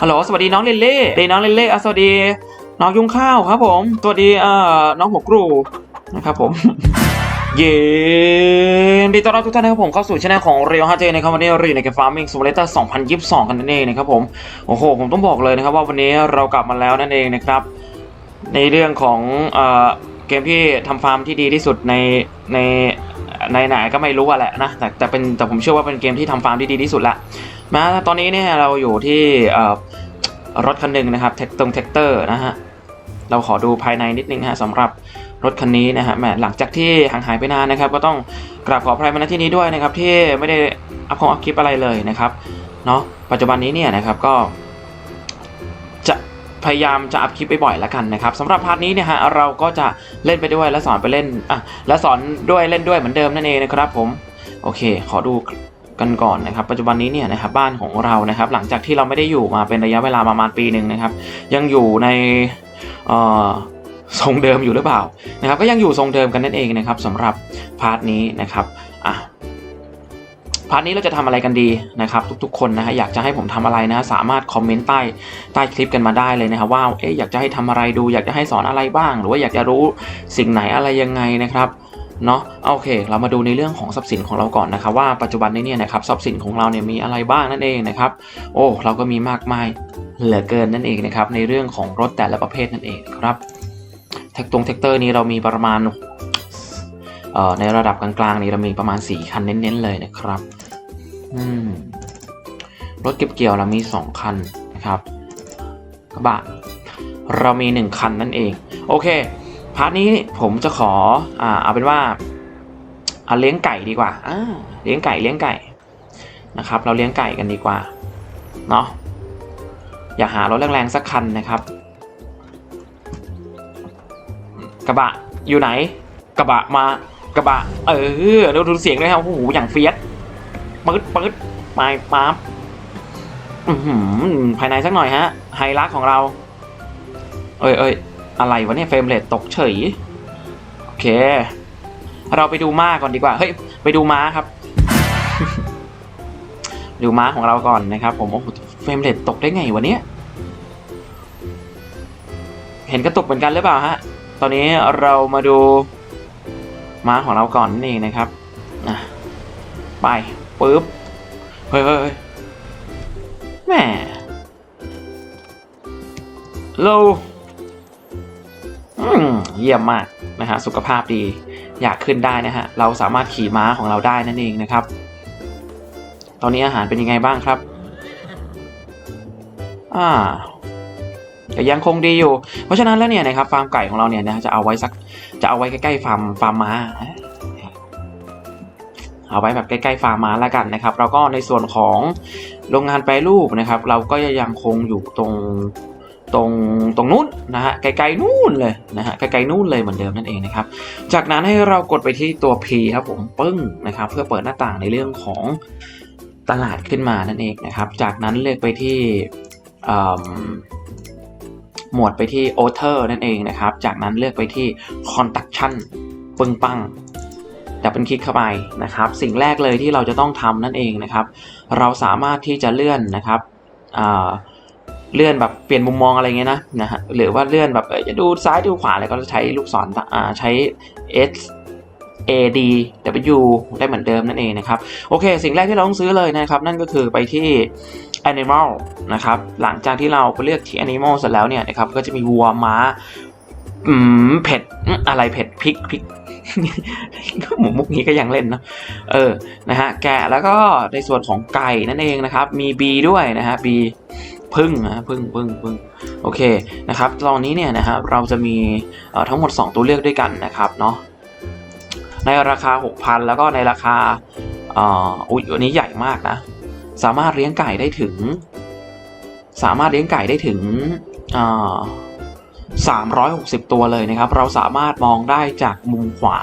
ฮัลโหลสวัสดีน้องเลนเล่เดน้องเลนเล่อะสวัสดี น้องยุงข้าวครับผมสวัสดีเอ่อน้องหัวกรูนะครับผม เย้ดีต้อนรับทุกท่านนะครับผมเข้าสู่ช่องของเรียวฮาเจนะครับวันนี้เราอยู่ในเกม Farming Simulator 2022 กันนั่นเองนะครับผมโอ้โหผมต้องบอกเลยนะครับว่าวันนี้เรากลับมาแล้วนั่นเองนะครับ ในเรื่องของเอ่อเกมที่ทำฟาร์มที่ดีที่สุดในในในไหนก็ไม่รู้อะแหละนะแต่แต่เป็นแต่ผมเชื่อว่าเป็นเกมที่ทำฟาร์มที่ดีที่สุดละ มาตอนนี้เนี่ยเราอยู่ที่รถคันหนึ่งนะครับเทคตรงเทคเตอร์นะฮะเราขอดูภายในนิดนึงนะฮะสำหรับรถคันนี้นะฮะแหมหลังจากที่ห่างหายไปนานนะครับ ก็ต้องกราบขออภัยมาณที่นี้ด้วยนะครับ ที่ไม่ได้อัพของอัพคลิปอะไรเลยนะครับเนาะปัจจุบันนี้เนี่ยนะครับก็ จะพยายามจะอัพคลิปไปบ่อยๆแล้วกันนะครับสำหรับพาร์ทนี้เนี่ยฮะเราก็จะเล่นไปด้วยและสอนไปเล่นอะและสอนด้วยเล่นด้วยเหมือนเดิมนั่นเองนะครับผมโอเค ขอดู กันก่อนนะครับ ปัจจุบันนี้เนี่ยนะครับบ้านของเรานะครับ หลังจากที่เราไม่ได้อยู่มาเป็นระยะเวลาประมาณปีหนึ่งนะครับ ยังอยู่ในทรงเดิมอยู่หรือเปล่านะครับ ก็ยังอยู่ทรงเดิมกันนั่นเองนะครับสำหรับพาร์ทนี้นะครับอะพาร์ทนี้เราจะทำอะไรกันดีนะครับ ทุกๆคนนะฮะอยากจะให้ผมทำอะไรนะสามารถคอมเมนต์ใต้ใต้คลิปกันมาได้เลยนะครับว่าเอ๊ะอยากจะให้ทำอะไรดู อยากจะให้สอนอะไรบ้าง หรือว่าอยากจะรู้สิ่งไหนอะไรยังไงนะครับ เนาะโอเค เรามาดูในเรื่องของทรัพย์สินของเราก่อนนะครับว่าปัจจุบันนี้เนี่ยนะครับทรัพย์สินของเราเนี่ยมีอะไรบ้างนั่นเองนะครับ โอ้เราก็มีมากมายเหลือเกินนั่นเองนะครับในเรื่องของรถแต่ละประเภทนั่นเองครับแท็กตรงแท็กเตอร์นี้เรามีประมาณเอ่อในระดับกลางๆนี่เรามีประมาณ 4 คันเน้นๆเลยนะครับอืมรถเก็บเกี่ยวเรามี 2 คันนะครับกระบะเรามี 1 คันนั่นเอง โอเค พาร์ทนี้ผมจะขออ่าเอาเป็นว่าเอาเลี้ยงไก่ดีกว่าอ่าเลี้ยงไก่เลี้ยงไก่นะครับ เราเลี้ยงไก่กันดีกว่าเนาะอยากหารถแรงๆสักคันนะครับ กระบะอยู่ไหน กระบะมากระบะ เออเดี๋ยวดูเสียงด้วยครับโอ้โหอย่างเฟียสปื๊ดปื๊ดไปปั๊บอือหือภายในสักหน่อยฮะไฮไลท์ของเรา เอ้ยเอ้ย อะไรวะเนี่ยเฟรมเรทตกเฉย โอเค เราไปดูม้าก่อนดีกว่า เฮ้ย ไปดูม้าครับ ดูม้าของเราก่อนนะครับ ผม โอ้โห เฟรมเรทตกได้ไงวะเนี่ย เห็นกระตุกเหมือนกันหรือเปล่าฮะ ตอนนี้เรามาดูม้าของเราก่อนนั่นะครับอะไปปึ๊บ เฮ้ยเฮ้ยแม่โล เยี่ยมมากนะฮะสุขภาพดีอยากขึ้นได้นะฮะเราสามารถขี่ม้าของเราได้นั่นเองนะครับ ตอนนี้อาหารเป็นยังไงบ้างครับอ่าแต่ยังคงดีอยู่ เพราะฉะนั้นแล้วเนี่ยนะครับฟาร์มไก่ของเราเนี่ยนะจะเอาไว้สักจะเอาไว้ใกล้ๆฟาร์มฟาร์มม้าเอาไว้แบบใกล้ๆฟาร์มมาแล้วกันนะครับ แล้วก็ในส่วนของโรงงานแปรรูปนะครับ เราก็ยังคงอยู่ตรง ตรงตรงนู้นนะฮะไกลๆนู่นเลยนะฮะไกลๆนู่นเลยเหมือนเดิมนั่นเองนะครับ จากนั้นให้เรากดไปที่ตัว P ครับผมปึ้งนะครับ เพื่อเปิดหน้าต่างในเรื่องของตลาดขึ้นมานั่นเองนะครับ จากนั้นเลือกไปที่หมวดไปที่ o t e r นั่นเองนะครับ จากนั้นเลือกไปที่ Conduction ปึ้งปังดับเบิลคลิกเข้าไปนะครับ สิ่งแรกเลยที่เราจะต้องทำนั่นเองนะครับ เราสามารถที่จะเลื่อนนะครับอ่า เลื่อนแบบเปลี่ยนมุมมองอะไรเงี้ยนะนะฮะหรือว่าเลื่อนแบบเอจะดูซ้ายดูขวาอะไรก็ใช้ลูกศรอ่าใช้ S A D W ได้เหมือนเดิมนั่นเองนะครับ โอเค สิ่งแรกที่เราต้องซื้อเลยนะครับ นั่นก็คือไปที่ Animal นะครับ หลังจากที่เราไปเลือกที่ Animal เสร็จแล้วเนี่ยนะครับ ก็จะมีวัวม้า อืมเผ็ดอะไรเผ็ดพริกพริกหมูมุกนี้ก็ยังเล่นนะ เออ นะฮะ แกะแล้วก็ในส่วนของไก่นั่นเองนะครับ มี B ด้วยนะฮะ B พึ่งนะพึ่งพึ่งพึ่งโอเคนะครับตอนนี้เนี่ยนะครับเราจะมีทั้งหมด 2 ตัวเลือกด้วยกันนะครับเนาะในราคา 6,000 แล้วก็ในราคาอุ้ยอันนี้ใหญ่มากนะ สามารถเลี้ยงไก่ได้ถึง สามารถเลี้ยงไก่ได้ถึงเอ่อ360 ตัวเลยนะครับ เราสามารถมองได้จากมุมขวา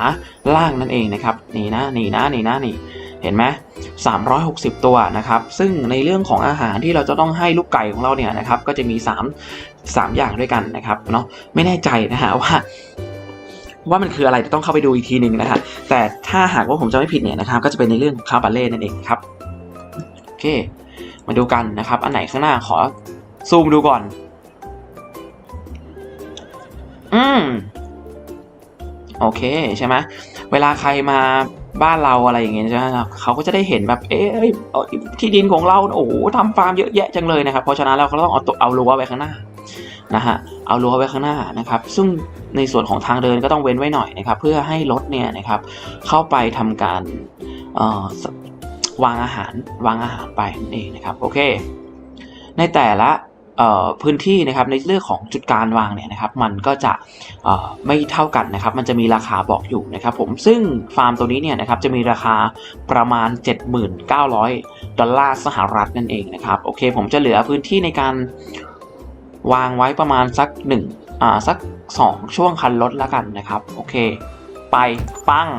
ล่างนั่นเองนะครับ นี่นะ นี่นะ นี่นะ นี่ เห็นไหม360 ตัวนะครับ ซึ่งในเรื่องของอาหารที่เราจะต้องให้ลูกไก่ของเราเนี่ยนะครับ ก็จะมี 3 3 อย่างด้วยกันนะครับเนาะ ไม่แน่ใจนะฮะว่าว่ามันคืออะไรจะต้องเข้าไปดูอีกทีหนึ่งนะฮะ แต่ถ้าหากว่าผมจะไม่ผิดเนี่ยนะครับ ก็จะเป็นในเรื่องของคาบาเล่นั่นเองครับ โอเค มาดูกันนะครับ อันไหนข้างหน้าขอซูมดูก่อน อืม โอเคใช่ไหม เวลาใครมา บ้านเราอะไรอย่างเงี้ยใช่ไหมครับเขาก็จะได้เห็นแบบเอ๊ะเอ้ยที่ดินของเราโอ้โหทำฟาร์มเยอะแยะจังเลยนะครับเพราะฉะนั้นเราก็ต้องเอาตัวเอารั้วไว้ข้างหน้านะฮะเอารั้วไว้ข้างหน้านะครับ ซึ่งในส่วนของทางเดินก็ต้องเว้นไว้หน่อยนะครับ เพื่อให้รถเนี่ยนะครับเข้าไปทำการวางอาหารวางอาหารไปนั่นเองนะครับโอเค ในแต่ละ พื้นที่นะครับในเรื่องของจุดการวางเนี่ยนะครับมันก็จะไม่เท่ากันนะครับ มันจะมีราคาบอกอยู่นะครับผมซึ่งฟาร์มตัวนี้เนี่ยนะครับจะมีราคาประมาณ 7,900ดอลลาร์สหรัฐนั่นเองนะครับโอเค ผมจะเหลือพื้นที่ในการวางไว้ประมาณสัก1อ่าสัก 2 ช่วงคันรถแล้วกันนะครับ โอเค ไปปั้ง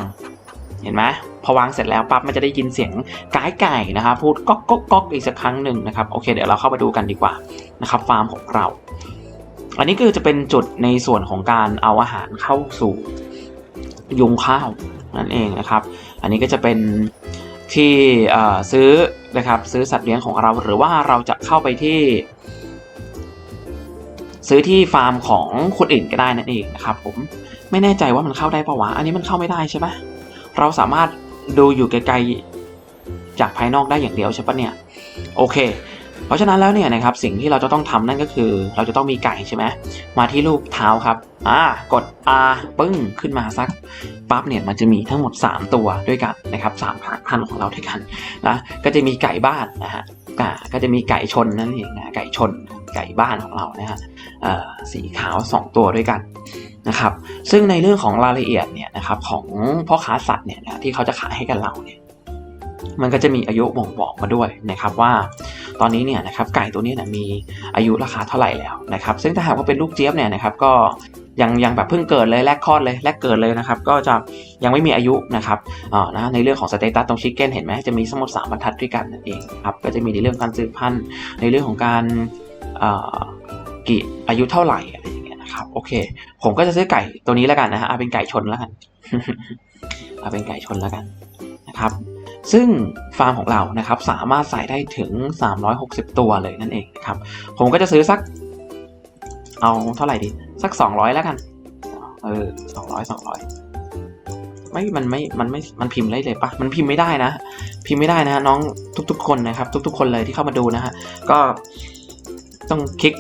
เห็นไหม พอวางเสร็จแล้วปั๊บมันจะได้ยินเสียงกายไก่นะครับพูดก๊อกก๊อกก๊อกอีกสักครั้งหนึ่งนะครับโอเคเดี๋ยวเราเข้ามาดูกันดีกว่านะครับฟาร์มของเรา อันนี้คือจะเป็นจุดในส่วนของการเอาอาหารเข้าสู่ยุงข้าวนั่นเองนะครับ อันนี้ก็จะเป็นที่ซื้อนะครับซื้อสัตว์เลี้ยงของเราหรือว่าเราจะเข้าไปที่ ซื้อที่ฟาร์มของคนอื่นก็ได้นั่นเองนะครับผมไม่แน่ใจว่ามันเข้าได้ปะวะอันนี้มันเข้าไม่ได้ใช่ไหมเราสามารถ ดูอยู่ไกลๆจากภายนอกได้อย่างเดียวใช่ปะเนี่ยโอเค เพราะฉะนั้นแล้วเนี่ยนะครับสิ่งที่เราจะต้องทำนั่นก็คือ เราจะต้องมีไก่ใช่ไหมมาที่รูปเท้าครับอ่ากด R ปึ้งขึ้นมาสักปั๊บเนี่ยมันจะมีทั้งหมด 3 ตัวด้วยกันนะครับสามพันของเราด้วยกันนะก็จะมีไก่บ้านนะฮะก็จะมีไก่ชนนั่นเองนะไก่ชน ไก่บ้านของเรานะฮะสีขาว 2 ตัวด้วยกันนะครับซึ่งในเรื่องของรายละเอียดเนี่ยนะครับของพ่อค้าสัตว์เนี่ยนะที่เขาจะขายให้กับเราเนี่ยมันก็จะมีอายุบ่งบอกมาด้วยนะครับว่าตอนนี้เนี่ยนะครับไก่ตัวนี้เนี่ยมีอายุราคาเท่าไหร่แล้วนะครับซึ่งถ้าหากว่าเป็นลูกเจี๊ยบเนี่ยนะครับก็ยังยังแบบเพิ่งเกิดเลยแรกคลอดเลยแรกเกิดเลยนะครับก็จะยังไม่มีอายุนะครับอ่านะในเรื่องของสเตตัสตรงชิคเก้นเห็นไหมจะมีสมมติ3บรรทัดด้วยกันนั่นเองครับก็จะมีในเรื่องการสืบพันธุ์ในเรื่องของการ กี่อายุเท่าไหร่อะไรอย่างเงี้ยนะครับโอเค ผมก็จะซื้อไก่ตัวนี้แล้วกันนะฮะเอาเป็นไก่ชนแล้วกันเอาเป็นไก่ชนแล้วกันนะครับ ซึ่งฟาร์มของเรานะครับ สามารถใส่ได้ถึง 360 ตัวเลยนั่นเองนะครับ ผมก็จะซื้อสัก เอาเท่าไหร่ดี สัก 200 แล้วกัน เออ200 200ไม่มันไม่ มันไม่ มันพิมพ์ได้เลยปะมันพิมพ์ไม่ได้นะ พิมพ์ไม่ได้นะฮะน้องทุก ๆ คนนะครับ ทุก ๆ คนเลยที่เข้ามาดูนะฮะ ก็ ต้องคลิก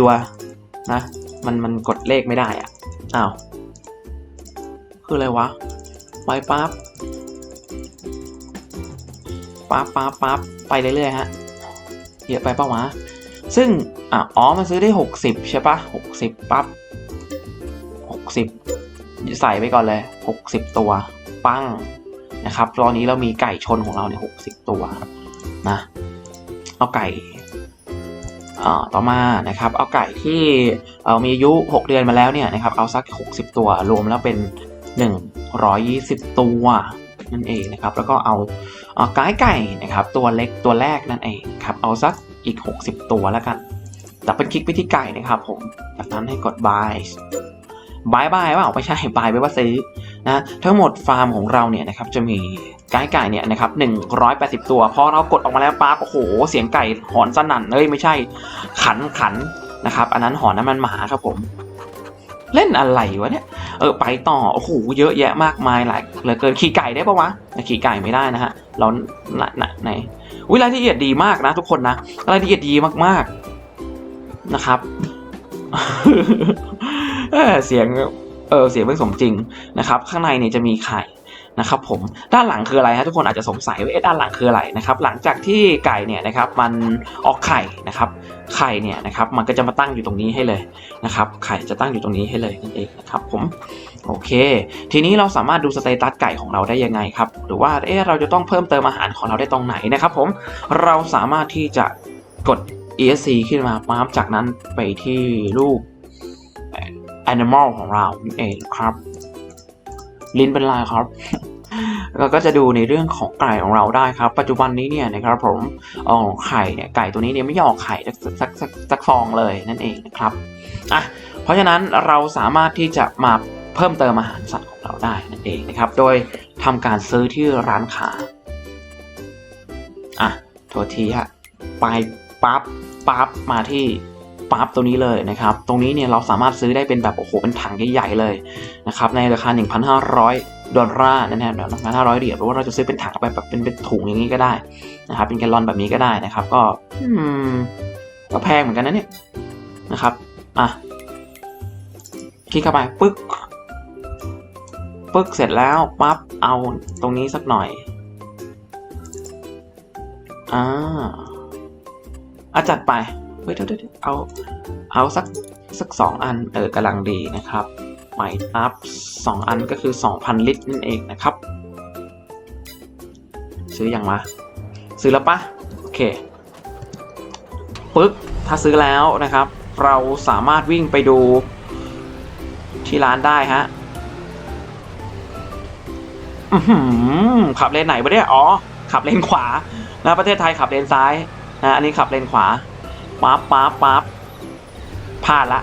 รัวๆนะ มันมันกดเลขไม่ได้อะอ้าวคืออะไรวะไปปั๊บปั๊บปั๊บปั๊บไปเรื่อยๆฮะเยอะไปปะวะซึ่งอ๋อมันซื้อได้ 60 ใช่ปะ60 ปั๊บ 60 ใส่ไปก่อนเลย 60 ตัว ปั้งนะครับ ตอนนี้เรามีไก่ชนของเราเนี่ย60 ตัวนะ เอาไก่ ต่อมานะครับเอาไก่ที่เอ่อมีอายุ 6 เดือนมาแล้วเนี่ยนะครับเอาสัก 60 ตัวรวมแล้วเป็น 120 ตัวนั่นเองนะครับแล้วก็เอาเอาไก่ไก่นะครับตัวเล็กตัวแรกนั่นเองครับเอาสักอีก 60 ตัวแล้วกันดับเบิลคลิกไปที่ไก่นะครับผมจากนั้นให้กด buy buy buy ว่าไม่ใช่ buy ไปว่าซื้อนะทั้งหมดฟาร์มของเราเนี่ยนะครับจะมี ไก่ไก่เนี่ยนะครับ180 ตัวพอเรากดออกมาแล้วปั๊บโอ้โห เสียงไก่หอนสนั่นเอ้ยไม่ใช่ขันขันนะครับอันนั้นหอนน้ำมันหมาครับผม เล่นอะไรวะเนี่ยเออไปต่อโอ้โหเยอะแยะมากมายหลายเหลือเกินขี่ไก่ได้ปะวะขี่ไก่ไม่ได้นะฮะเราไหนไหนไหนวิรายละเอียดดีมากนะทุกคนนะรายละเอียดดีมากๆนะครับเออเสียงเออเสียงไม่สมจริงนะครับ ข้างในเนี่ยจะมีไข่ นะครับผมด้านหลังคืออะไรฮะทุกคนอาจจะสงสัยว่าเอ๊ะด้านหลังคืออะไรนะครับหลังจากที่ไก่เนี่ยนะครับมันออกไข่นะครับไข่เนี่ยนะครับมันก็จะมาตั้งอยู่ตรงนี้ให้เลยนะครับไข่จะตั้งอยู่ตรงนี้ให้เลยนั่นเองนะครับผมโอเค ทีนี้เราสามารถดูสเตตัสไก่ของเราได้ยังไงครับหรือว่าเอ๊ะเราจะต้องเพิ่มเติมอาหารของเราได้ตรงไหนนะครับผมเราสามารถที่จะกด ESC ขึ้นมาปั๊บจากนั้นไปที่รูป Animal ของเรานั่นเองครับ ลิ้นเป็นลายครับเราก็จะดูในเรื่องของไก่ของเราได้ครับ ปัจจุบันนี้เนี่ยนะครับผมออไข่เนี่ยไก่ตัวนี้เนี่ยไม่ยออกไข่สักสักสักสักฟองเลยนั่นเองนะครับอะเพราะฉะนั้นเราสามารถที่จะมาเพิ่มเติมอาหารสัตว์ของเราได้นั่นเองนะครับ โดยทำการซื้อที่ร้านค้าอะโทษทีฮะไปปั๊บปั๊บมาที่ ปั๊บตัวนี้เลยนะครับ ตรงนี้เนี่ยเราสามารถซื้อได้เป็นแบบโอ้โหเป็นถังใหญ่ๆเลยนะครับในราคา 1,500 ดอลลาร์นะฮะพันหละ1,500เหรียญหรือว่าเราจะซื้อเป็นถังแบบแบบเป็นเป็นถุงอย่างนี้ก็ได้นะครับเป็นแกลลอนแบบนี้ก็ได้นะครับ ก็อืมก็แพงเหมือนกันนะเนี่ยนะครับอะคลิกเข้าไปปึ๊กปึ๊กเสร็จแล้วปั๊บเอาตรงนี้สักหน่อยอ่าอาจัดไป เฮ้ยเดี๋ยวเอา เอาสักสักสองอันเออกำลังดีนะครับใหม่อัพสองอันก็คือ 2,000 ลิตรนั่นเองนะครับ ซื้ออยังมา ซื้อแล้วปะโอเคปึ๊กถ้าซื้อแล้วนะครับ เราสามารถวิ่งไปดูที่ร้านได้ฮะขับเลนไหนวะเนี่ยอ๋อ ขับเลนขวานะประเทศไทยขับเลนซ้ายนะอันนี้ขับเลนขวา ปั๊บปั๊บปั๊บพลาดละ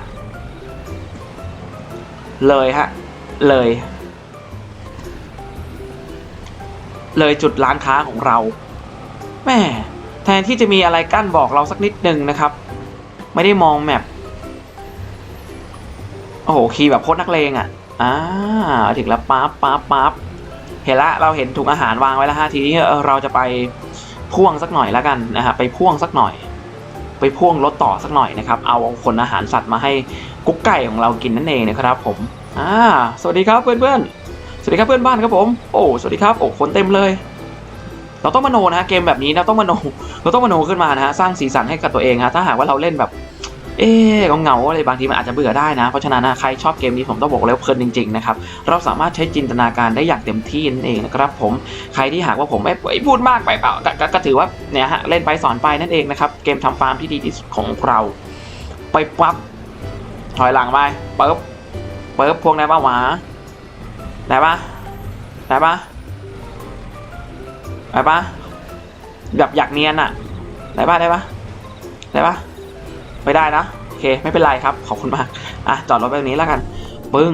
เลยฮะ เลย เลยจุดร้านค้าของเรา แม่แทนที่จะมีอะไรกั้นบอกเราสักนิดนึงนะครับ ไม่ได้มองแมพโอ้โหขี่แบบโคตรนักเลงอะอ่าถึงแล้วปั๊บปั๊บปั๊บเห็นละเราเห็นถุงอาหารวางไว้แล้วฮะทีนี้เราจะไปพ่วงสักหน่อยแล้วกันนะฮะไปพ่วงสักหน่อย ไปพ่วงรถต่อสักหน่อยนะครับ เอาขนอาหารสัตว์มาให้กุ๊กไก่ของเรากินนั่นเองนะครับผมอ่าสวัสดีครับเพื่อนๆ สวัสดีครับเพื่อนบ้านครับผม โอ้สวัสดีครับโอ้คนเต็มเลย เราต้องมโนนะฮะเกมแบบนี้เราต้องมโน เราต้องมโนขึ้นมานะฮะสร้างสีสันให้กับตัวเองฮะถ้าหากว่าเราเล่นแบบ เอ๊ะเงาอะไรบางทีมันอาจจะเบื่อได้นะ เพราะฉะนั้นนะใครชอบเกมนี้ผมต้องบอกเลยว่าเพลินจริงๆนะครับ เราสามารถใช้จินตนาการได้อย่างเต็มที่นั่นเองนะครับผม ใครที่หากว่าผมไม่พูดมากไปเปล่า ก็ก็ก็ถือว่าเนี่ยฮะเล่นไปสอนไปนั่นเองนะครับ เกมทำฟาร์มที่ดีที่สุดของเรา ไปปั๊บถอยหลังไปปึ๊บปึ๊บพวงได้ปะหวาได้ปะได้ปะได้ปะแบบอยากเนียนอะได้ปะได้ปะได้ปะ ไม่ได้นะโอเคไม่เป็นไรครับขอบคุณมากอะจอดรถแบบนี้แล้วกัน ปึ้ง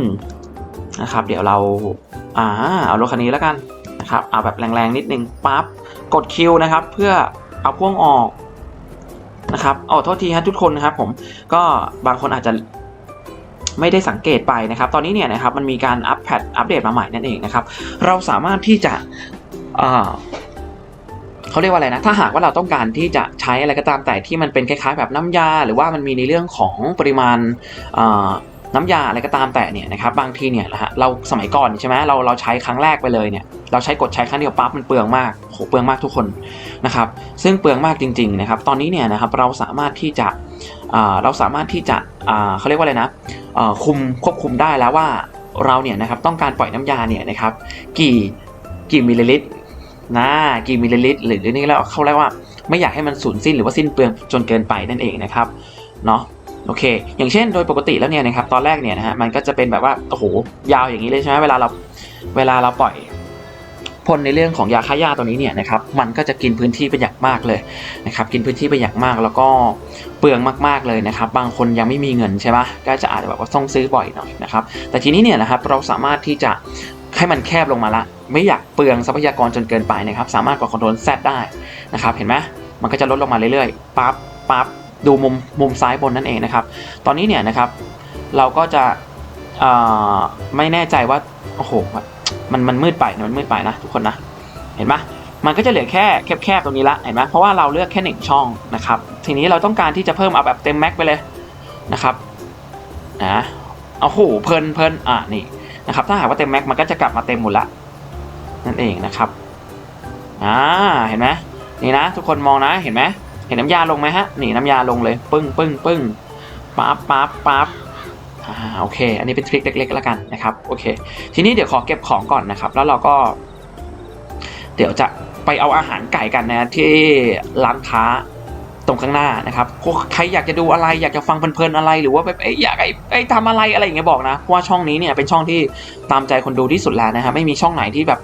นะครับ เดี๋ยวเราอ่าเอารถคันนี้แล้วกันนะครับเอาแบบแรงๆนิดนึงปั๊บกดคิวนะครับ เพื่อเอาพ่วงออกนะครับอ๋อโทษทีฮะทุกคนนะครับ ผมก็บางคนอาจจะไม่ได้สังเกตไปนะครับ ตอนนี้เนี่ยนะครับมันมีการอัปแพดอัปเดตมาใหม่นั่นเองนะครับ เราสามารถที่จะ เขาเรียกว่าอะไรนะ ถ้าหากว่าเราต้องการที่จะใช้อะไรก็ตามแต่ที่มันเป็นคล้ายๆ แบบน้ำยา หรือว่ามันมีในเรื่องของปริมาณน้ำยาอะไรก็ตามแต่เนี่ยนะครับบางทีเนี่ยนะฮะเราสมัยก่อนใช่ไหมเราเราใช้ครั้งแรกไปเลยเนี่ยเราใช้กดใช้ครั้งเดียวปั๊บมันเปลืองมากโหเปลืองมากทุกคนนะครับซึ่งเปลืองมากจริงๆนะครับตอนนี้เนี่ยนะครับเราสามารถที่จะเราสามารถที่จะเขาเรียกว่าอะไรนะคุมควบคุมได้แล้วว่าเราเนี่ยนะครับต้องการปล่อยน้ำยาเนี่ยนะครับกี่กี่มิลลิลิตร นะกี่มิลลิลิตรหรือนี่แล้วเขาเรียกว่าไม่อยากให้มันสูญสิ้นหรือว่าสิ้นเปลืองจนเกินไปนั่นเองนะครับเนาะโอเค อย่างเช่นโดยปกติแล้วเนี่ยนะครับตอนแรกเนี่ยนะฮะมันก็จะเป็นแบบว่าโอ้โหยาวอย่างนี้เลยใช่ไหมเวลาเราเวลาเราปล่อยพ่นในเรื่องของยาฆ่าหญ้าตัวนี้เนี่ยนะครับมันก็จะกินพื้นที่ไปอย่างมากเลยนะครับกินพื้นที่ไปอย่างมากแล้วก็เปลืองมากๆเลยนะครับ บางคนยังไม่มีเงินใช่ปะก็จะอาจจะแบบว่าต้องซื้อบ่อยหน่อยนะครับแต่ทีนี้เนี่ยนะครับเราสามารถที่จะ ให้มันแคบลงมาละ ไม่อยากเปลืองทรัพยากรจนเกินไปนะครับ สามารถกดคอนโทรล Z ได้นะครับ เห็นไหมมันก็จะลดลงมาเรื่อยๆ ปั๊บ ปั๊บ ดูมุมมุมซ้ายบนนั่นเองนะครับ ตอนนี้เนี่ยนะครับ เราก็จะไม่แน่ใจว่า โอ้โห มันมันมืดไป มันมืดไปนะทุกคนนะ เห็นไหมมันก็จะเหลือแค่แคบๆตรงนี้ละ เห็นไหมเพราะว่าเราเลือกแค่หนึ่งช่องนะครับ ทีนี้เราต้องการที่จะเพิ่มเอาแบบเต็มแม็กไปเลยนะครับ นะโอ้โห เพลินเพลินอะนี่ นะครับถ้าหากว่าเต็มแม็กมันก็จะกลับมาเต็มหมดละนั่นเองนะครับอ่าเห็นไหมนี่นะ ทุกคนมองนะเห็นไหมเห็นน้ำยาลงไหมฮะนี่น้ำยาลงเลย ปึ้งปึ้งปึ้งปั๊บปั๊บปั๊บอ่าโอเค อันนี้เป็นทริคเล็กๆแล้วกันนะครับโอเค ทีนี้เดี๋ยวขอเก็บของก่อนนะครับ แล้วเราก็ เดี๋ยวจะไปเอาอาหารไก่กันนะที่ร้านค้า ตรงข้างหน้านะครับใครอยากจะดูอะไรอยากจะฟังเพลินๆอะไรหรือว่าแบบอยากไอ้ทำอะไรอะไรอย่างเงี้ยบอกนะเพราะว่าช่องนี้เนี่ยเป็นช่องที่ตามใจคนดูที่สุดแล้วนะครับไม่มีช่องไหนที่แบบ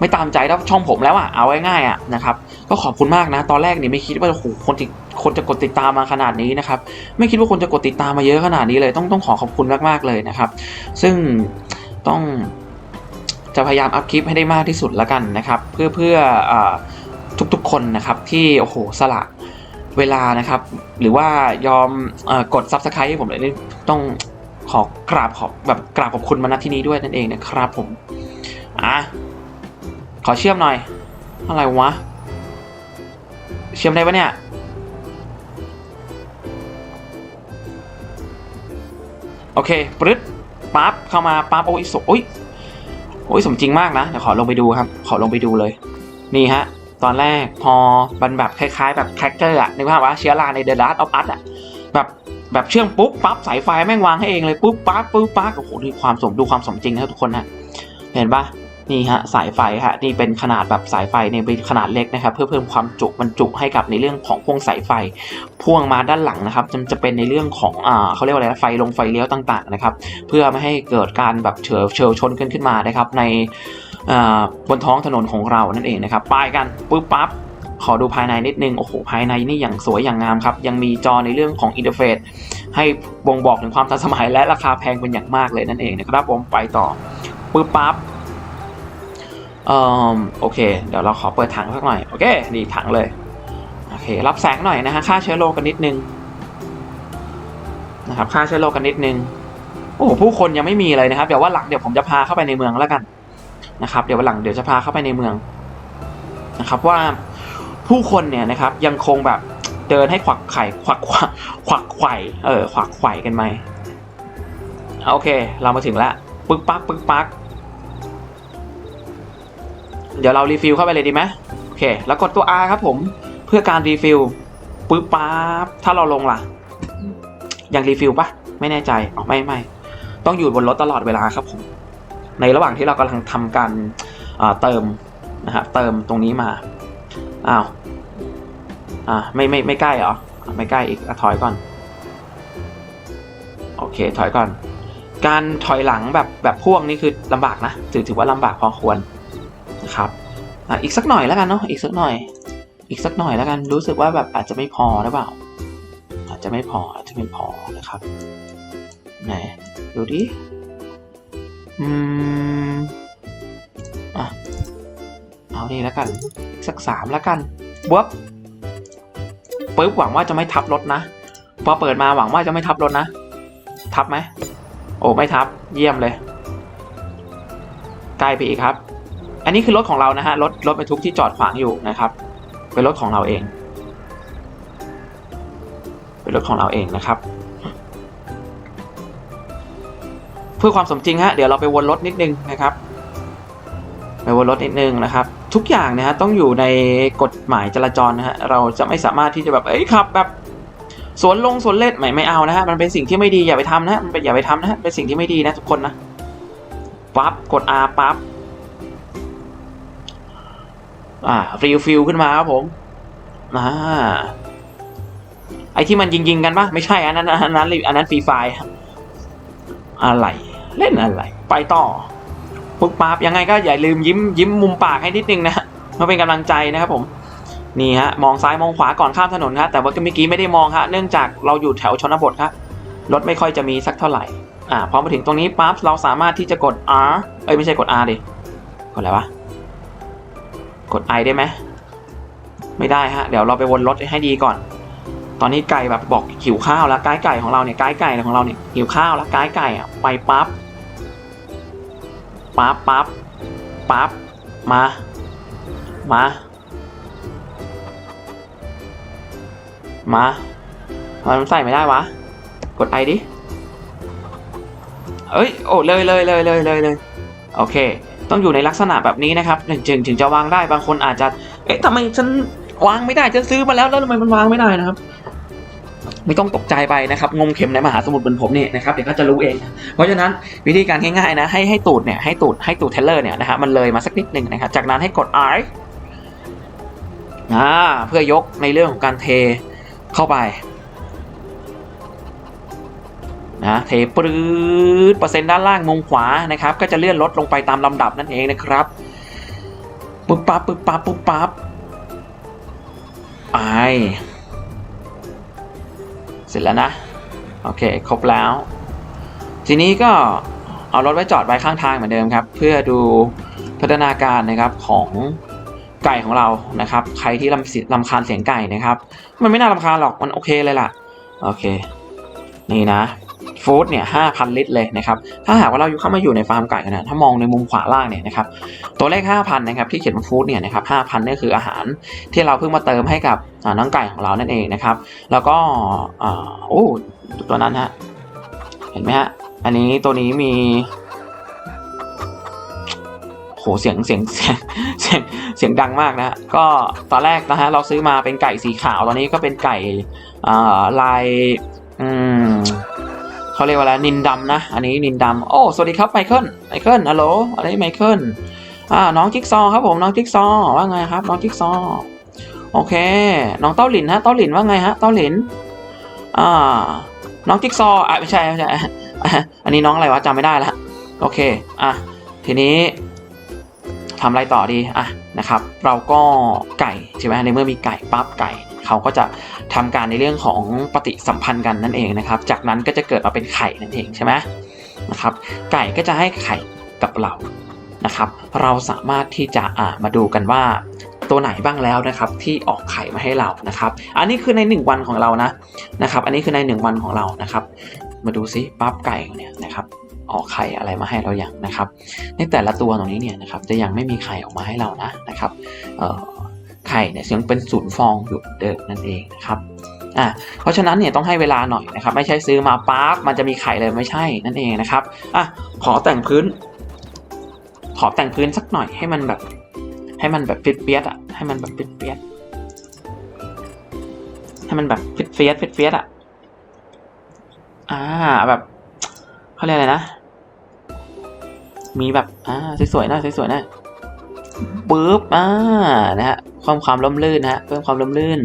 ไม่ตามใจแล้วช่องผมแล้วอะเอาง่ายๆอะนะครับก็ขอบคุณมากนะ ตอนแรกเนี่ยไม่คิดว่าโหคนติดคนจะกดติดตามมาขนาดนี้นะครับไม่คิดว่าคนจะกดติดตามมาเยอะขนาดนี้เลย ต้องต้องขอขอบคุณมากๆเลยนะครับ ซึ่งต้องจะพยายามอัพคลิปให้ได้มากที่สุดแล้วกันนะครับ เพื่อเพื่อทุกๆคนนะครับที่โอ้โหสละ เวลานะครับ หรือว่ายอมอกด subscribe ให้ผมเลยนี่ต้องขอกราบขอบแบบกราบขอบคุณมาณที่นี้ด้วยนั่นเองนะครับผมอะขอเชื่อมหน่อย อะไรวะ เชื่อมได้ปะเนี่ยโอเคปรึ๊ดปั๊บเข้ามาปั๊บโอ้ยสโอ้ยโอ้ยสมจริงมากนะเดี๋ยวขอลงไปดูครับ ขอลงไปดูเลย นี่ฮะ ตอนแรกพอมันแบบคล้ายๆ แบบแคคเกอร์อะนึกภาพว่าเชื้อราในเดอะดัตออฟอัตอะแบบแบบเชื่อมปุ๊บปั๊บสายไฟแม่งวางให้เองเลยปุ๊บปั๊บปุ๊บปั๊บโอ้โหดูความสมดูความสมจริงนะทุกคนนะเห็นปะนี่ฮะสายไฟฮะนี่เป็นขนาดแบบสายไฟเนี่ยเป็นขนาดเล็กนะครับ เพื่อเพิ่มความจุบรรจุให้กับในเรื่องของพวงสายไฟ พ่วงมาด้านหลังนะครับจะจะเป็นในเรื่องของอ่าเขาเรียกว่าอะไรไฟลงไฟเลี้ยวต่างๆนะครับ เพื่อไม่ให้เกิดการแบบเฉียวเฉียชนกันขึ้นมานะครับใน บนท้องถนนของเรานั่นเองนะครับไปกันปุ๊บปั๊บขอดูภายในนิดนึง โอ้โห ภายในนี่อย่างสวยอย่างงามครับ ยังมีจอในเรื่องของอินเทอร์เฟซให้บ่งบอกถึงความทันสมัยและราคาแพงเป็นอย่างมากเลยนั่นเองนะครับผมไปต่อปุ๊บปั๊บเอ่อโอเค เดี๋ยวเราขอเปิดถังสักหน่อย โอเค นี่ถังเลย โอเค รับแสงหน่อยนะฮะ ค่าเชื้อโรคกันนิดนึงนะครับ ค่าเชื้อโรคกันนิดนึง โอ้โห ผู้คนยังไม่มีเลยนะครับ เดี๋ยวว่าหลังเดี๋ยวผมจะพาเข้าไปในเมืองแล้วกัน นะครับเดี๋ยววันหลังเดี๋ยวจะพาเข้าไปในเมืองนะครับว่าผู้คนเนี่ยนะครับยังคงแบบเดินให้ขวักไข่ขวักขวักขวักไข่เออขวักไข่กันไหมโอเค เรามาถึงแล้วปึ๊กปักปึ๊กปักเดี๋ยวเรารีฟิลเข้าไปเลยดีไหมโอเค แล้วกดตัว R ครับผมเพื่อการรีฟิลปึ๊บปั๊บถ้าเราลงล่ะ ยังรีฟิลปะไม่แน่ใจอ๋อไม่ไม่ต้องอยู่บนรถตลอดเวลาครับผม ในระหว่างที่เรากำลังทำการเติมนะครับเติมตรงนี้มาอ้าวอ่าไม่ไม่ไม่ใกล้เหรอไม่ใกล้อีกอถอยก่อนโอเคถอยก่อน การถอยหลังแบบแบบพ่วงนี่คือลำบากนะถือถือว่าลำบากพอควรนะครับอะอีกสักหน่อยแล้วกันเนาะอีกสักหน่อย อีกสักหน่อยแล้วกันรู้สึกว่าแบบอาจจะไม่พอหรือเปล่า อาจจะไม่พออาจจะไม่พอนะครับไหนดูดิ อืม อะ เอานี่แล้วกัน สักสามแล้วกันบวบปึ๊บหวังว่าจะไม่ทับรถนะ พอเปิดมาหวังว่าจะไม่ทับรถนะ ทับไหม โอ้ไม่ทับ เยี่ยมเลย ใกล้ไปอีกครับ อันนี้คือรถของเรานะฮะ รถรถบรรทุกที่จอดขวางอยู่นะครับ เป็นรถของเราเอง เป็นรถของเราเองนะครับ พื่อความสมจริงฮะเดี๋ยวเราไปวนรถนิดนึงนะครับไปวนรถนิดนึงนะครับ ทุกอย่างนะฮะต้องอยู่ในกฎหมายจราจรนะฮะเราจะไม่สามารถที่จะแบบเอ้ยขับแบบสวนลงสวนเล่นไม่ไม่เอานะฮะมันเป็นสิ่งที่ไม่ดีอย่าไปทำนะฮะมันเป็นอย่าไปทำนะฮะเป็นสิ่งที่ไม่ดีนะทุกคนนะปั๊บกด R ปั๊บอ่ารีฟิลขึ้นมาครับผมอ่าไอที่มันยิงยิงๆกันปะไม่ใช่อันนั้นอันนั้นอันนั้นฟรีไฟอะไร เล่นอะไร ไปต่อปุ๊บปั๊บยังไงก็อย่าลืมยิ้มยิ้มมุมปากให้นิดนึงนะฮะเป็นกำลังใจนะครับผมนี่ฮะมองซ้ายมองขวาก่อนข้ามถนนครับแต่ว่าเมื่อกี้ไม่ได้มองฮะเนื่องจากเราอยู่แถวชนบทครับรถไม่ค่อยจะมีสักเท่าไหร่อ่าพอมาถึงตรงนี้ปั๊บเราสามารถที่จะกด R เอ้ยไม่ใช่กด R ดิกดอะไรวะกด I ได้ไหมไม่ได้ฮะเดี๋ยวเราไปวนรถให้ดีก่อน ตอนนี้ไก่แบบบอกหิวข้าวแล้วไก่ไก่ของเราเนี่ยไก่ไก่ของเราเนี่ยหิวข้าวแล้วไก่ไก่อะไปปั๊บ ปั๊บปั๊บปั๊บมา มา มามันใส่ไม่ได้วะ กดไอดิ เอ้ย โอ้เลยเลยเลยเลยเลยเลยโอเค ต้องอยู่ในลักษณะแบบนี้นะครับถึงถึงถึงจะวางได้บางคนอาจจะ เอ๊ะทำไมฉันวางไม่ได้ฉันซื้อมาแล้วแล้วทำไมมันวางไม่ได้นะครับ ไม่ต้องตกใจไปนะครับงมเข็มในมหาสมุทรบนผมนี่นะครับเดี๋ยวก็จะรู้เอง เพราะฉะนั้นวิธีการง่ายๆนะให้ให้ตูดเนี่ยให้ตูดให้ตูดเทเลอร์เนี่ยนะฮะมันเลยมาสักนิดหนึ่งนะครับจากนั้นให้กด R อ่าเพื่อยกในเรื่องของการเทเข้าไปนะเทปรื๊ดเปอร์เซ็นต์ด้านล่างมุมขวานะครับ ก็จะเลื่อนลดลงไปตามลำดับนั่นเองนะครับปุ๊บปั๊บปุ๊บปั๊บปุ๊บปั๊บไป ร็จแล้วนะ โอเค ครบแล้ว ทีนี้ก็เอารถไว้จอดไว้ข้างทางเหมือนเดิมครับ เพื่อดูพัฒนาการนะครับของไก่ของเรานะครับ ใครที่ลำสิลำคาญเสียงไก่นะครับ มันไม่น่าลำคาญหรอกมันโอเคเลยล่ะ โอเค นี่นะ ฟู้ดเนี่ยห้าพันลิตรเลยนะครับ ถ้าหากว่าเราอยู่เข้ามาอยู่ในฟาร์มไก่นะถ้ามองในมุมขวาล่างเนี่ยนะครับ ตัวเลข 5,000นะครับที่เขียนว่าฟู้ดเนี่ยนะครับ5,000นี่คืออาหารที่เราเพิ่งมาเติมให้กับน้องไก่ของเรานั่นเองนะครับ แล้วก็โอ้ตัวนั้นฮะเห็นไหมฮะอันนี้ตัวนี้มีโหเสียงเสียงเสียงเสียงเสียงดังมากนะก็ตอนแรกนะฮะเราซื้อมาเป็นไก่สีขาวตอนนี้ก็เป็นไก่ลายอืม เขาเรียกว่าอะไรนินดำนะ อันนี้นินดำโอ้ สวัสดีครับไมเคิล ไมเคิลฮัลโหลอะไรไมเคิล อ่า น้องจิ๊กซอครับผม น้องจิ๊กซอว่าไงครับ น้องจิ๊กซอ โอเค น้องเต้าหลินฮะ เต้าหลินว่าไงฮะ เต้าหลิน อ่า น้องจิ๊กซอ อะไม่ใช่ไม่ใช่ อันนี้น้องอะไรวะจำไม่ได้ละ โอเค อะ ทีนี้ทำอะไรต่อดี อะ นะครับ เราก็ไก่ใช่ไหมในเมื่อมีไก่ปั๊บไก่ เขาก็จะทำการในเรื่องของปฏิสัมพันธ์กันนั่นเองนะครับ จากนั้นก็จะเกิดมาเป็นไข่นั่นเองใช่ไหมนะครับ ไก่ก็จะให้ไข่กับเรานะครับ เราสามารถที่จะอ่ามาดูกันว่าตัวไหนบ้างแล้วนะครับที่ออกไข่มาให้เรานะครับ อันนี้คือใน 1 วันของเรานะนะครับ อันนี้คือใน 1 วันของเรานะครับ มาดูซิปั๊บไก่เนี่ยนะครับออกไข่อะไรมาให้เราอย่างนะครับ ในแต่ละตัวตรงนี้เนี่ยนะครับจะยังไม่มีไข่ออกมาให้เรานะนะครับเอ่อ ไข่เนี่ยยังเป็นศูนย์ฟองอยู่เดิมนั่นเองนะครับอะเพราะฉะนั้นเนี่ยต้องให้เวลาหน่อยนะครับ ไม่ใช่ซื้อมาปั๊บมันจะมีไข่เลยไม่ใช่นั่นเองนะครับอะขอแต่งพื้น ขอแต่งพื้นสักหน่อยให้มันแบบ ให้มันแบบเฟียดๆอะให้มันแบบเฟียดๆให้มันแบบเฟียดเฟียดเฟียดอะอ่าแบบเขาเรียกอะไรนะ มีแบบอ่าสวยๆหน่อยสวยๆหน่อยปึ๊บอ่านะฮะ พิ่มความล้มลื่นนะฮะเพิ่มความล้มลื่น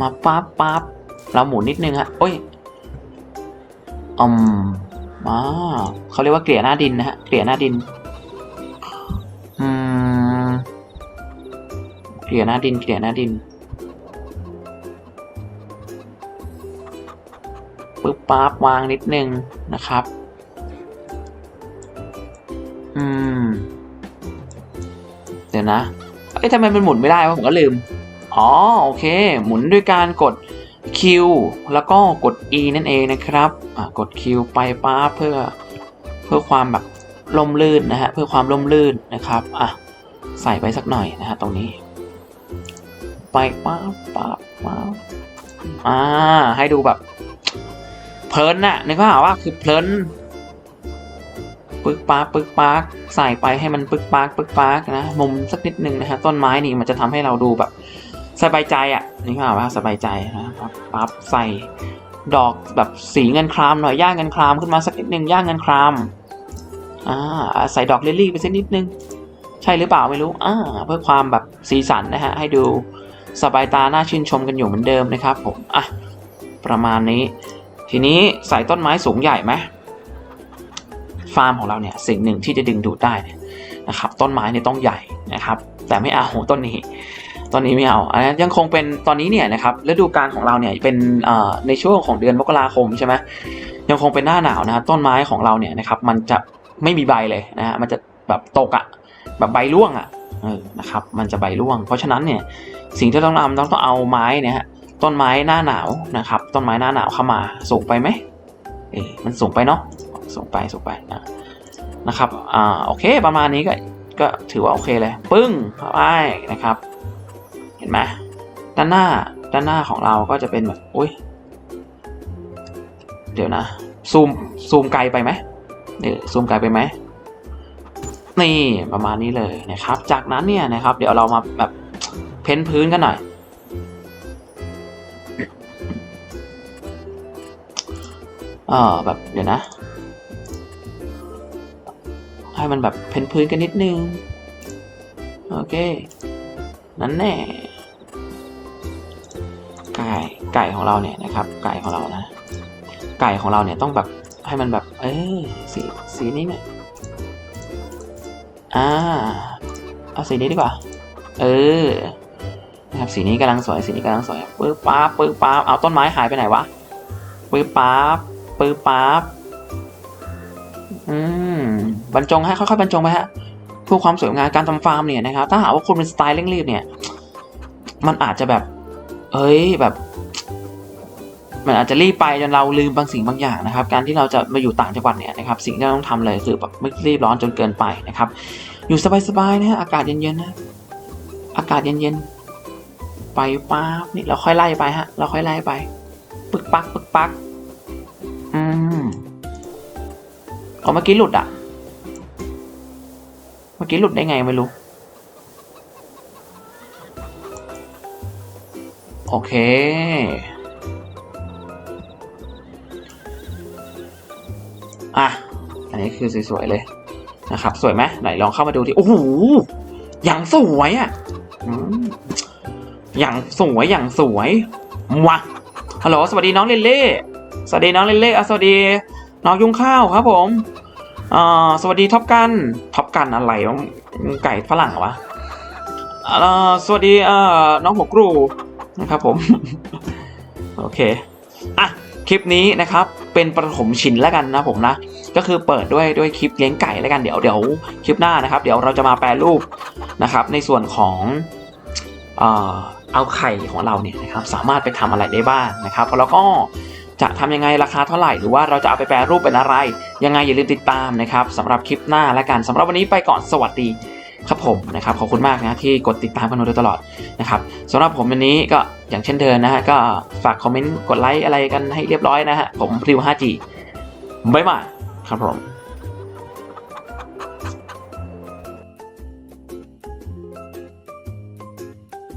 มาปั๊บปั๊บเราหมุนนิดนึงฮะโอ้ยอืมอ่าเขาเรียกว่าเกลี่ยหน้าดินนะฮะเกลี่ยหน้าดินอืมเกลี่ยหน้าดินเกลี่ยหน้าดินปึ๊บปั๊บวางนิดนึงนะครับ อืม เดี๋ยวนะ อ้ยทำไมมันหมุนไม่ได้วะผมก็ลืม อ๋อโอเค หมุนด้วยการกด Q แล้วก็กด E นั่นเองนะครับอ่ากด Q ไปป้าเพื่อเพื่อความแบบล่มลื่นนะฮะเพื่อความล่มลื่นนะครับอะใส่ไปสักหน่อยนะฮะตรงนี้ ไปป้าป้าป้าอ่าให้ดูแบบเพลินน่ะนึกภาพว่าคือเพลิน ปึกปากปึกปากใส่ไปให้มันปึกปากปึกปากนะมุมสักนิดนึงนะฮะต้นไม้นี่มันจะทำให้เราดูแบบ สบายใจอะนี่ก็ว่าสบายใจนะครับปั๊บใส่ดอกแบบสีเงินครามหน่อยย่างเงินครามขึ้นมาสักนิดนึงย่างเงินครามอ่าใส่ดอกลิลลี่ไปสักนิดนึง ใช่หรือเปล่าไม่รู้อ่าเพื่อความแบบสีสันนะฮะให้ดูสบายตาน่าชื่นชมกันอยู่เหมือนเดิมนะครับผมอะประมาณนี้ ทีนี้ใส่ต้นไม้สูงใหญ่ไหม ฟาร์มของเราเนี่ยสิ่งหนึ่งที่จะดึงดูดได้นะครับต้นไม้เนี่ยต้องใหญ่นะครับ แต่ไม่เอาต้นนี้ต้นนี้ไม่เอาอันนั้นยังคงเป็นตอนนี้เนี่ยนะครับฤดูกาลของเราเนี่ยเป็นในช่วงของเดือนมกราคมใช่ไหมยังคงเป็นหน้าหนาวนะต้นไม้ของเราเนี่ยนะครับมันจะไม่มีใบเลยนะฮะมันจะแบบตกอะ่ะแบบใบร่วงอะ่ะเออนะครับมันจะใบร่วง เพราะฉะนั้นเนี่ยสิ่งที่ต้องทำต้องต้องเอาไม้เนี่ยฮะต้นไม้หน้าหนาวนะครับ ต้นไม้หน้าหนาวเข้ามาสูงไปไหมเอ๊ะมันสูงไปเนาะ ส่งไปส่งไปนะนะครับอ่าโอเคประมาณนี้ก็ก็ถือว่าโอเคเลย ปึ้งเข้าไปนะครับ เห็นไหมด้านหน้าด้านหน้าของเราก็จะเป็นแบบอุ้ยเดี๋ยวนะซูมซูมไกลไปไหมเดี๋ยวซูมไกลไปไหมนี่ประมาณนี้เลยนะครับ จากนั้นเนี่ยนะครับ เดี๋ยวเรามาแบบเพ้นพื้นกันหน่อยเอ่าแบบเดี๋ยวนะ ให้มันแบบเพนพื้นกันนิดนึง โอเค นั่นแน่ไก่ไก่ของเราเนี่ยนะครับ ไก่ของเรานะ ไก่ของเราเนี่ยต้องแบบให้มันแบบ เออสีสีนี้เนี่ยอ่าเอาสีนี้ดีกว่า เออนะครับสีนี้กำลังสวยสีนี้กำลังสวยปึ๊บป๊าบปึ๊บป๊าบเอาต้นไม้หายไปไหนวะปึ๊บป๊าบปึ๊บป๊าบ บรรจงให้ค่อยๆบรรจงไปฮะพื่อความสวยงามการทำฟาร์มเนี่ยนะครับ ถ้าหากว่าคุณเป็นสไตล์เร่งรีบเนี่ย มันอาจจะแบบเอ้ยแบบ มันอาจจะรีบไปจนเราลืมบางสิ่งบางอย่างนะครับ การที่เราจะมาอยู่ต่างจังหวัดเนี่ยนะครับ สิ่งที่เราต้องทำเลยคือแบบไม่รีบร้อนจนเกินไปนะครับ อยู่สบายๆนะฮะอากาศเย็นๆนะอากาศเย็นๆไปป้าบนี่เราค่อยไล่ไปฮะเราค่อยไล่ไปปึกปักปึกปักอืมเอาเมื่อกี้หลุดอะ มื่อกี้หลุดได้ไงไม่รู้ โอเค อะ อันนี้คือสวยๆเลยนะครับ สวยไหมไหนลองเข้ามาดูที่โอ้โหอย่างสวยอะอย่างสวยอย่างสวยมวะฮัลโหลสวัสดีน้องเลเล่สวัสดีน้องเลเล่สวัสดีน้องยุงข้าวครับผม อ่าสวัสดีท็อปกันท็อปกันอะไรวะไก่ฝรั่งเหรอวะอ่าสวัสดีอ่อน้องหัวกรูนะครับผม โอเคอะคลิปนี้นะครับเป็นประถมชินแล้วกันนะผมนะ ก็คือเปิดด้วยด้วยคลิปเลี้ยงไก่แล้วกันเดี๋ยวเดี๋ยวคลิปหน้านะครับ เดี๋ยวเราจะมาแปลรูปนะครับ ในส่วนของเอ่อเอาไข่ของเราเนี่ยนะครับสามารถไปทำอะไรได้บ้างนะครับแล้วก็ จะทำยังไงราคาเท่าไหร่ หรือว่าเราจะเอาไปแปลรูปเป็นอะไร ยังไงอย่าลืมติดตามนะครับสำหรับคลิปหน้าและกันสำหรับวันนี้ไปก่อนสวัสดีครับผมนะครับขอบคุณมากนะที่กดติดตามกันมาโดยตลอดนะครับสำหรับผมวันนี้ก็อย่างเช่นเดิมนะฮะก็ฝากคอมเมนต์กดไลค์อะไรกันให้เรียบร้อยนะฮะผมพริว 5G บ๊ายบายครับผม